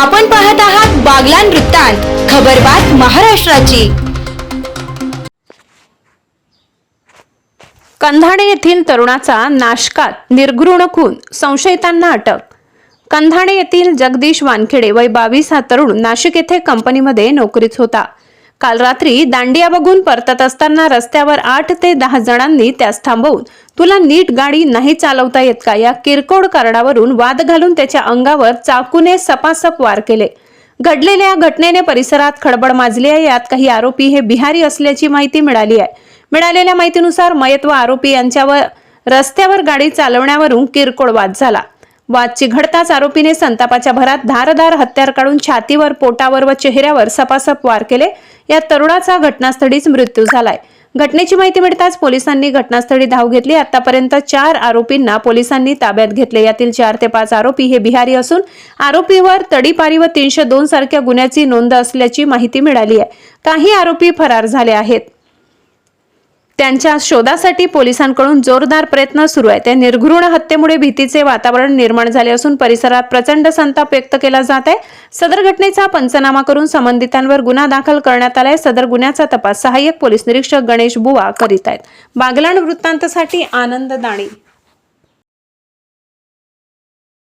आपण पाहत आहात बागलान वृत्तांत खबरबात महाराष्ट्राची. कंधाणे येथील तरुणाचा नाशकात निर्घृण खून संशयितांना अटक. कंधाणे येथील जगदीश वानखेडे वय बावीस हा तरुण नाशिक येथे कंपनीमध्ये नोकरीत होता. काल रात्री दांडिया बघून परतत असताना रस्त्यावर आठ ते दहा जणांनी त्यास थांबवून तुला नीट गाडी नाही चालवता येत का? या किरकोळ कारणावरून वाद घालून त्याच्या अंगावर चाकूने सपासप वार केले. घडलेल्या घटनेने परिसरात खळबळ माजली आहे. यात काही आरोपी हे बिहारी असल्याची माहिती मिळाली आहे. मिळालेल्या माहितीनुसार मयत व आरोपी यांच्यावर रस्त्यावर गाडी चालवण्यावरून किरकोळ वाद झाला. वाद चिघडताच आरोपीने संतापाच्या भरात धारदार हत्यार काढून छातीवर पोटावर व चेहऱ्यावर सपासप वार केले. या तरुणाचा घटनास्थळीच मृत्यू झालाय. घटनेची माहिती मिळताच पोलिसांनी घटनास्थळी धाव घेतली. आतापर्यंत चार आरोपींना पोलिसांनी ताब्यात घेतले. यातील चार ते पाच आरोपी हे बिहारी असून आरोपीवर तडीपारी व तीनशे दोन सारख्या गुन्ह्याची नोंद असल्याची माहिती मिळाली आहे. काही आरोपी फरार झाले आहेत. त्यांच्या शोधासाठी पोलिसांकडून जोरदार प्रयत्न सुरू आहेत. या निर्घृण हत्येमुळे भीतीचे वातावरण निर्माण झाले असून परिसरात प्रचंड संताप व्यक्त केला जात आहे. सदर घटनेचा पंचनामा करून संबंधितांवर गुन्हा दाखल करण्यात आलाय. सदर गुन्ह्याचा तपास सहाय्यक पोलीस निरीक्षक गणेश बुवा करीत आहेत. बागलाण वृत्तांतसाठी आनंद दाणी.